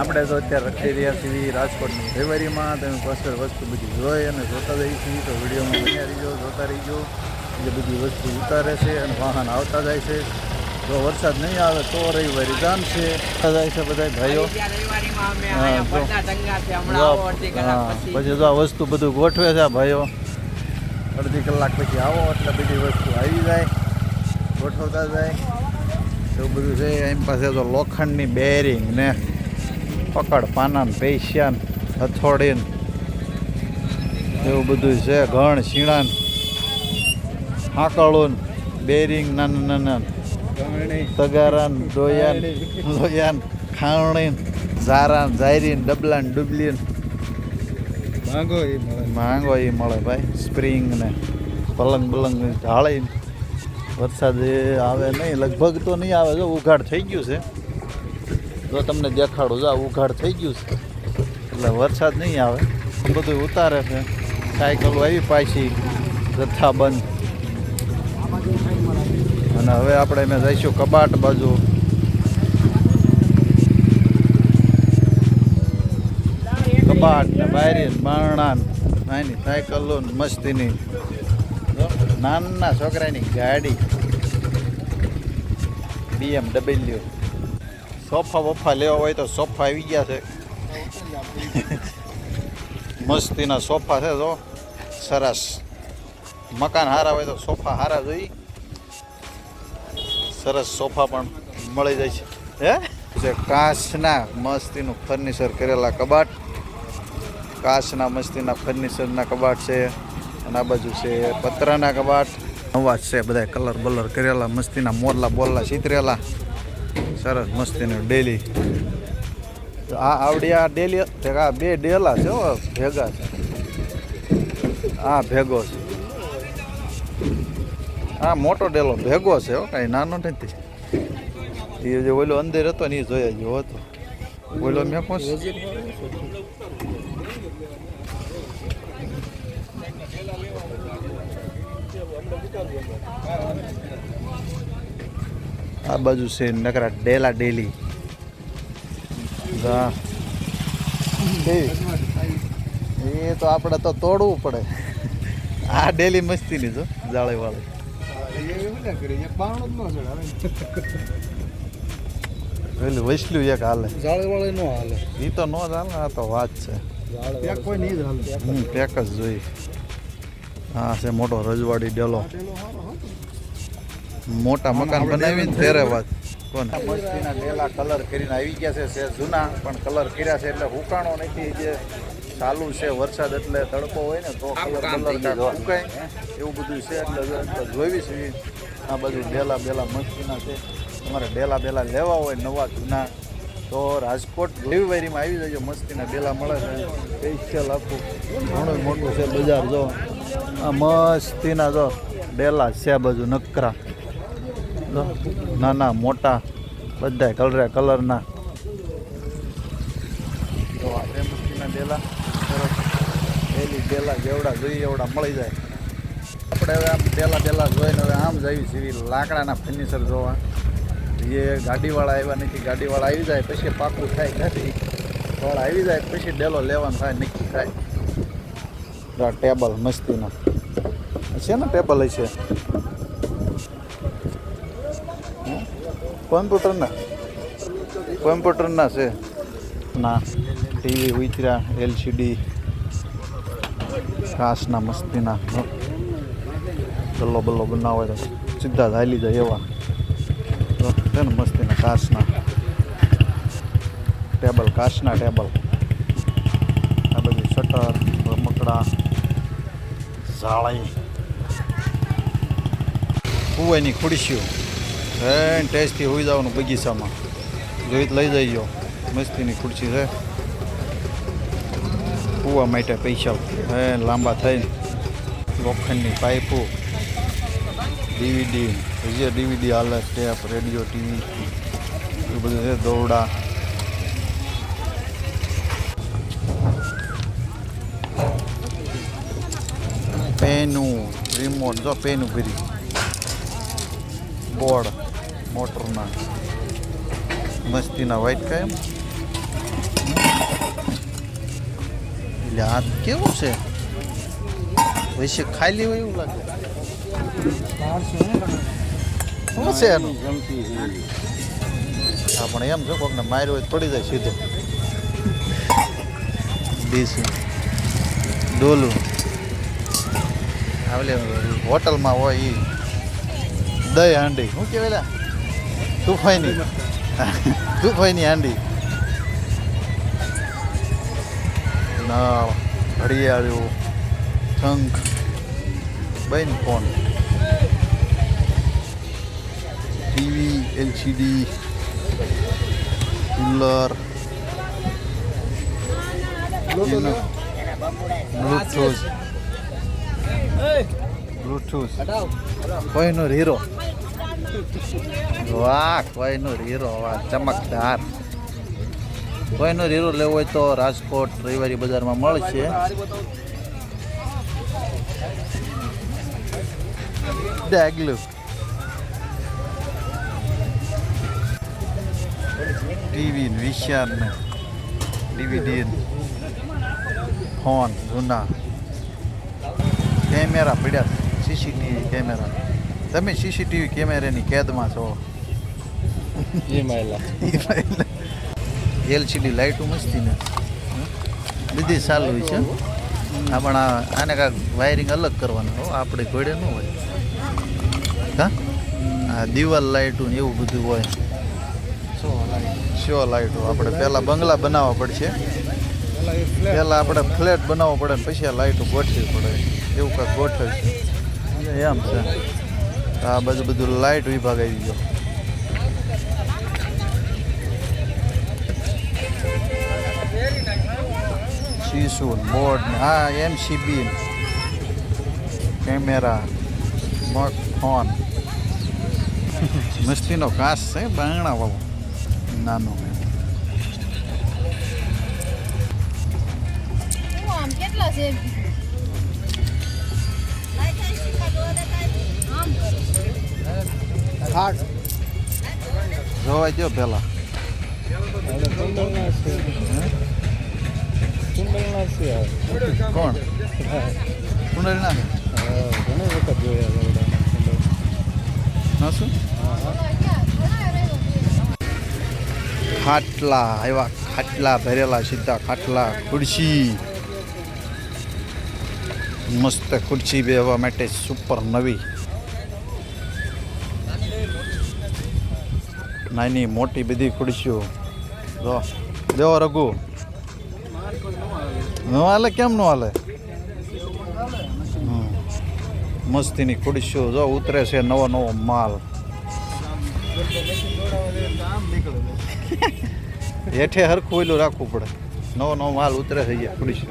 આપણે તો અત્યારે રખડી રહ્યા છીએ રાજકોટની ફેબ્રુઆરીમાં તમે પસ્તર વસ્તુ બધી જોઈ અને જોતા જઈ છીએ. તો વિડીયોમાં બન્યા રહીજો જોતા રહીજો. એટલે બધી વસ્તુ ઉતારે છે અને વાહન આવતા જાય છે. જો વરસાદ નહીં આવે તો રવિવારી જામ છે. આવતા જાય છે બધા ભાઈઓ. હા, જો. જો, હા, પછી જો આ વસ્તુ બધું ગોઠવે છે આ ભાઈઓ. અડધી કલાક પછી આવો એટલે બધી વસ્તુ આવી જાય ગોઠવતા જાય. એવું બધું છે. એમ પાસે તો લોખંડની બેરિંગ ને પકડ પાનાન પૈસ્યાન પૈસ્યા ને હથોડી ને એવું બધું છે. ઘણ શીણાન હાકળું બેરિંગ નાના નાના તગારા ડોયાન લોયાન ને ઝારાન ઝાયરીન ડુબલીન ઝારા ને ઝાયરી ને ડબલા ને ડુબલી માંગો એ મળે. માંગો એ મળે ભાઈ. સ્પ્રિંગ ને પલંગ બલંગ ઢાળી વરસાદ આવે નહીં. લગભગ તો નહીં આવે. જો ઉઘાડ થઈ ગયું છે. જો તમને દેખાડું, જો ઉઘાડ થઈ ગયું છે. એટલે વરસાદ નહીં આવે. બધું ઉતારે છે. સાયકલો આવી પાછી જથ્થાબંધ અને હવે આપણે અમે જઈશું કબાટ બાજુ. કબાટ ને બાયરી બારણા નાની સાયકલો મસ્તીની. નાના છોકરાની ગાડી. બીએમડબલ્યુ સોફા બોફા લેવા હોય તો સોફા આવી ગયા છે. મસ્તીના સોફા છે તો સરસ. મકાન હારા હોય તો સોફા હારા જોઈ. સરસ સોફા પણ મળી જાય છે. હે? જે કાચના મસ્તીનું ફર્નિચર કરેલા કબાટ. કાચના મસ્તીના ફર્નિચરના કબાટ છે. અને આ બાજુ છે પતરાના કબાટ. નવા છે બધા કલર બલર કરેલા, મસ્તીના મોરલા બોરલા ચિતરેલા સરસ મસ્તીનું ડેલી આ આવડી આ ડેલી આ બે ડેલા છે હો, ભેગા છે. આ ભેગો છે. આ મોટો ડેલો ભેગો છે હો, કાંઈ નાનો નથી. એ જે ઓલો અંદર હતો ને એ જોયા જેવો હતો. ઓલો મેં કોણ આ બાજુ છે નકરા ડેલા ડેલી. એ. તો આપણે તો તોડવું પડે. આ ડેલી મસ્તીની જો જાળે વાળે પેલું વૈસલું એક હાલે. જાળે વાળે નો હાલે. એ તો નો જ હાલે આ તો વાત છે. કોઈ નહીં જ હાલે. પેક જ જોઈ. હા છે મોટો રજવાડી ડેલો. મોટા મકાન બનાવીને તેરે વાત મસ્તીના લેલા કલર કરીને આવી ગયા છે છે જૂના પણ કલર કર્યા છે એટલે હુકાણો નથી. જે ચાલુ છે વરસાદ એટલે તડકો હોય ને તો કલર કલર હુકાય એવું બધું છે એટલે જોઈવી છે. આ બધું ડેલા બેલા મસ્તીના છે. તમારે ડેલા બેલા લેવા હોય નવા જૂના તો રાજકોટ રવિવારીમાં આવી જજો મસ્તીના ડેલા મળે છે. સ્પેશિયલ આખું ઘણું મોટું છે બજાર જો. આ મસ્તીના જો ડેલા છે આ બાજુ નકરા. નાના મોટા. બધા કલરે, કલરના. તો આ પ્રેમસ્તીના ડેલા ડેલી ડેલા જેવડા જોઈએ એવડા મળી જાય. આપણે હવે આમ ડેલા ડેલા જોઈને હવે આમ જઈએ છીએ લાકડાના ફર્નિચર જોવા. એ ગાડીવાળા આવ્યા નથી, ગાડીવાળા આવી જાય પછી પાકું થાય ગાડી વાળા આવી જાય પછી ડેલો લેવાનો થાય, નક્કી થાય. ટેબલ મસ્તીનો. છે ને ટેબલ છે કોમ્પ્યુટરના? કોમ્પ્યુટરના છે. ના, ટીવી ઉતર્યા, એલસીડી કાચના મસ્તીના ગલ્લો બલ્લો બનાવે તો સીધા હાલી જાય એવા. છે ને મસ્તીના કાચના ટેબલ કાચના ટેબલ. આ બધી શટર, રમકડા ઝાળી કુવાની ખુરશીઓ. હે ટેસ્ટથી હોઈ જવાનું બગીચામાં. જોઈ તો લઈ જઈયો મસ્તીની ખુરશી છે. કૂવા માટે પૈસા. હે લાંબા થઈને. લોખંડની પાઇપો. ડીવીડી. જે ડીવીડી હાલે, ટેપ, રેડિયો, ટીવી. એ બધું છે, દોરડા. પેનું રિમોટ જો પેનું ભરી બોર્ડ. મોટરના મસ્તીના વ્હાઈટ કાયમ એટલે આ કેવું છે? વૈશે ખાલી હોય એવું લાગે. શું છે એનું? હા, પણ એમ છે કોકને માર્યો હોય પડી જાય સીધો. ડીશ ડોલું. આવલે હોટલમાં હોય એ દહીં હાંડી. શું કહેવાય તુફાઈની તુફાઈની હાંડી ના ઘડિયાળું શંખ બેન phone. TV, LCD, cooler. Bluetooth. Bluetooth. કોઈનો હીરો. વાહ, કોઈનો હીરો, વાહ, ચમકદાર. કોઈનો હીરો લેવો હોય તો રાજકોટ રવિવારી બજારમાં મળશે. ડેગલું ટીવી વિશાર ને ડીવીડી ફોન જૂના. કેમેરા પડ્યા સીસીટીવી કેમેરા. તમે સીસીટીવી કેમેરાની કેદમાં છો? એલસીડી લાઇટો મસ્તી ને. બધી સારું હોય છે આ પણ આને કાંઈક વાયરિંગ અલગ કરવાનું હો, આપણે ઘોડે ન હોય. હા? આ દિવાલ લાઇટો ને એવું બધું હોય. શો લાઇટો આપણે પહેલાં બંગલા બનાવવા પડશે. પહેલાં આપણે ફ્લેટ બનાવવો પડે ને પછી આ લાઇટો ગોઠવી પડે. એવું કાંઈક ગોઠવશે. એમ છે. આ બધું બધું લાઇટ વિભાગ આવી ગયો. શીશું બોર્ડ હા એમસીબી કેમેરા ફોન. મસ્તીનો કાચ છે બાંગણા વાળો. નાનો કેટલા છે? આમ જોવા દો પેલા. ખાટલા, એવા ખાટલા ભરેલા સીધા ખાટલા, ખુરશી. મસ્ત ખુરશી બેહવા માટે સુપર નવી. નાની મોટી બધી ખુરશીઓ. જો, દેવો રઘુ. ન હાલે, કેમ ન હાલે? મસ્તીની ખુરશીઓ જો ઉતરે છે નવો નવો માલ. હેઠે હરખું ઓલું રાખવું પડે. નવો નવો માલ ઉતરે થઈ ગયા ખુરશી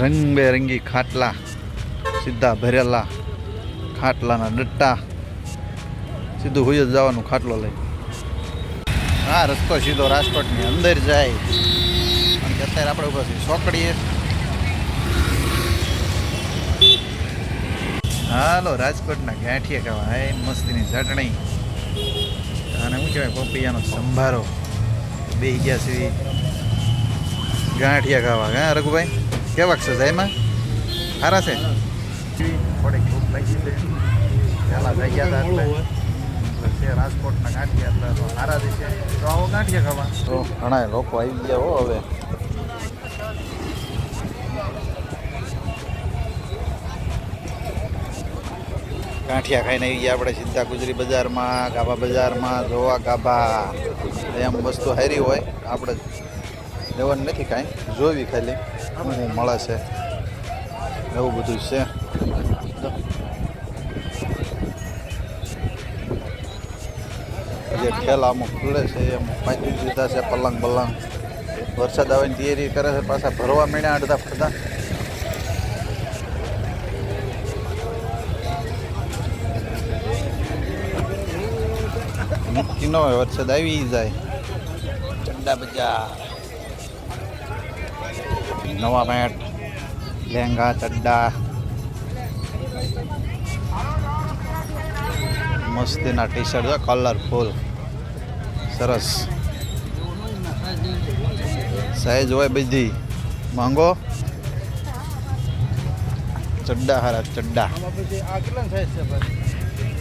રંગબેરંગી ખાટલા, સીધા ભરેલા ખાટલાના ડટ્ટા. સીધું હોય જ જવાનું ખાટલો લઈ હા રસ્તો સીધો રાજકોટની અંદર જાય. કે અત્યારે આપણે ઊભા છીએ. સોકડીએ. હાલો, રાજકોટના ગાંઠિયા ખાવા. હાય મસ્તીની ચટણી. અને શું કહેવાય, પપૈયાનો સંભારો. બે ગયા છે. ગાંઠિયા ખાવા. હા, રઘુભાઈ કેવાક છે? જાયમાં? સારા છે? રાજકોટના ગાંઠિયા, એટલે સારા છે. તો આવો ગાંઠિયા ખાવા. તો ઘણા લોકો આવી ગયા હો હવે. ગાંઠિયા ખાઈને આવી ગયા આપણે સીધા ગુજરી બજારમાં, ગાભા બજારમાં, જોવા ગાભા. એમ વસ્તુ હારી હોય, આપણે લેવાનું નથી કાંઈ. જોવી ખાલી. શું મળે છે. એવું બધું છે. જે ઠેલા અમુક ખુલે છે, અમુક પાંચ દીધા છે, પલંગ બલંગ. વરસાદ આવવાની તૈયારી કરે છે, પાછા ભરવા માંડ્યા અડધા ફરતા. નક્કી ન હોય, વરસાદ આવી જાય. ચંડા બજાર. નવા પેન્ટ, લેંગા ચડ્ડા મસ્તીના ટી શર્ટ છે કલરફુલ સરસ. સાઈઝ હોય બધી. માંગો. ચડ્ડા હારા ચડ્ડા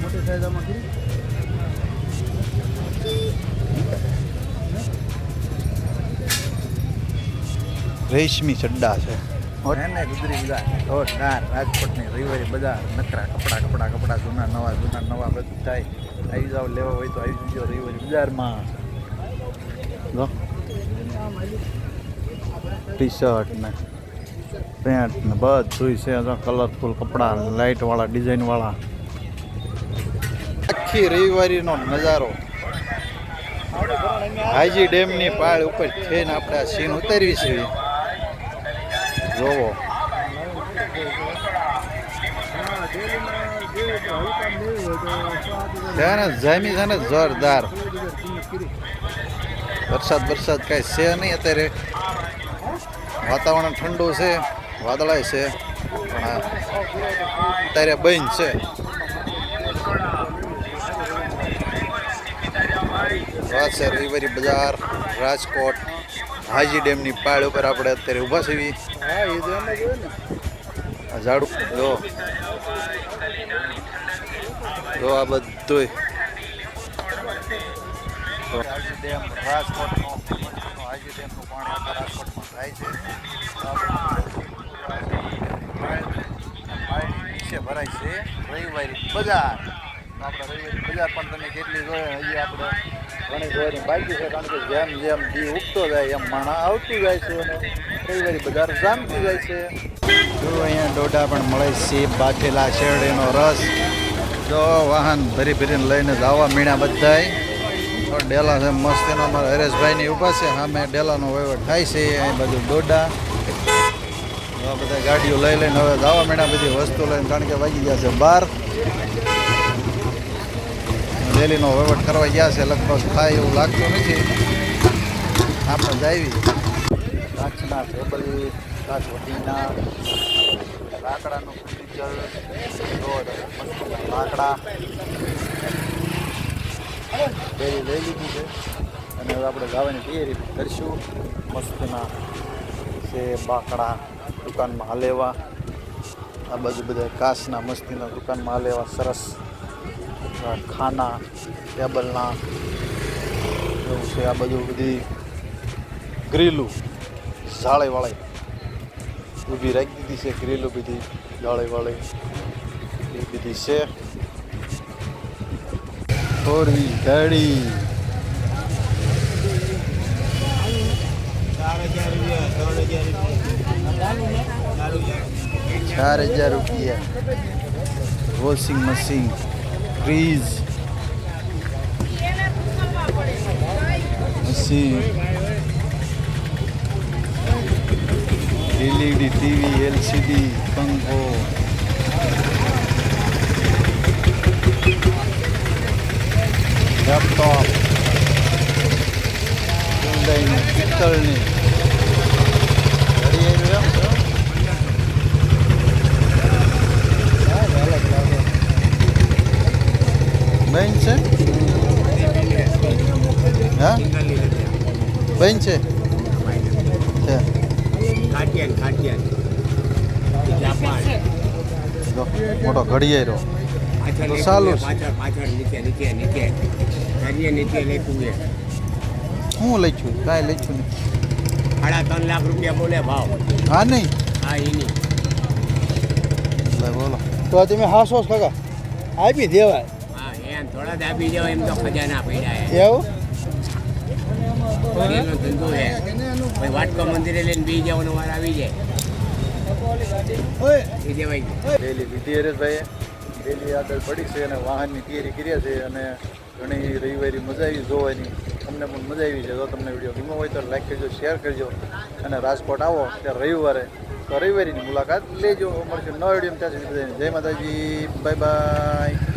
મોટી સાઈઝ રેશમી ચડ્ડા છે. એને ગુજરી બજાર જોરદાર રાજકોટની રવિવારી બજાર નકરા કપડા કપડાં કપડા જૂના નવા જૂના નવા બધા આવી જાવ લેવા હોય તો આવી જજો રવિવારી બજારમાં. જો. ટી શર્ટ ને પેન્ટ ને બધું છે કલરફુલ કપડાં લાઇટવાળા ડિઝાઇનવાળા આખી રવિવારીનો નજારો. હાઈજી ડેમની પાળ ઉપર થઈને આપણે આ સીન ઉતારવી છે જોવો. છે જામી છે ને, જોરદાર. વરસાદ વરસાદ કાંઈ છે નહીં અત્યારે. વાતાવરણ ઠંડુ છે, વાદળાય છે, પણ અત્યારે બંધ છે. વાત છે બજાર, રાજકોટ, હાજી ડેમની પાળ ઉપર આપણે અત્યારે ઊભા છીએ. હા એ ને. આ ઝાડુ. જો. જો આ બધું હાજી ડેમ રાજકોટનો હાજી ડેમનું પાણી રાજકોટમાં થાય છે ભરાય છે રવિવારી બજાર. તો આપણે રવિવારી બજાર પણ તમે કેટલી જોઈએ હજી આપણે ઘણી જોવાની બાકી છે કારણ કે જેમ જેમ દી ઉગતો જાય એમ માણા આવતું જાય છે અને વાર બજાર જામતી જાય છે. જો અહીંયા ડોડા પણ મળે છે, બાફેલા શેરડીનો રસ. જો વાહન ભરી ભરીને લઈને જવા મીણા બધાય. ડેલા છે, મસ્ત એનો અમારા હરેશભાઈની ઊભા છે, સામે ડેલાનો વહીવટ થાય છે, અહીં બધું ડોડા બધા ગાડીઓ લઈ લઈને હવે જવા મીણા બધી વસ્તુ લઈને કારણ કે વાગી ગયા છે બાર. ડેલીનો વહીવટ કરવા ગયા છે. લગભગ થાય એવું લાગતું નથી. આપણે જાવી કાચના ટેબલ કાચ વટીના લાકડાનું ફર્નિચર લાકડા. ડેરી લઈ લીધી છે. અને હવે આપણે ગાવાની તૈયારી કરીશું. મસ્તના છે, બાકડા દુકાનમાં હાલેવા. આ બાજુ બધા કાચના મસ્તીના દુકાનમાં હાલેવા. સરસ ખાના, ટેબલના, એવું છે, આ બધું બધી ગ્રીલું ઝાળે વાળે ઊભી રાખી દીધી છે ગ્રીલું બધી ઝાળે વાળે એ બધી છે. થોડી ગાડી ચાર હજાર રૂપિયા. Washing machine. Fridge machine LED TV LCD પંખો લેપટોપ પિત્તળની ઘડી આવી રહ્યો બેન છે? હા? બેન છે? મોટો ઘડિયાળો તો લેખું છે. હું લઈ છું કાંઈ લખ્યું નહીં સાડા ત્રણ લાખ રૂપિયા બોલે ભાવ. હા નહીં? હા એ નહીં. બોલો. તો તમે હાસો છો કાકા. આપી દેવાય. થોડા દાબી જાવ એમ તો ખજાના પડ્યા એવું? એનો ધંધો છે ભાઈ વાટકો મંદિરે લઈને બી જવાનો વાર આવી જાય. ડેલી લીધી હરેશભાઈએ ડેલી આગળ પડી છે અને વાહનની તૈયારી કર્યા છે અને ઘણી રવિવારી મજા આવી જોવાની. તમને પણ મજા આવી છે. જો તમને વીડિયો ગમ્યો હોય તો લાઈક કરજો શેર કરજો અને રાજકોટ આવો ત્યારે રવિવારે. તો રવિવારીની મુલાકાત લેજો. મળશે નવ વીડિયો ત્યાં સુધી જય માતાજી. Bye bye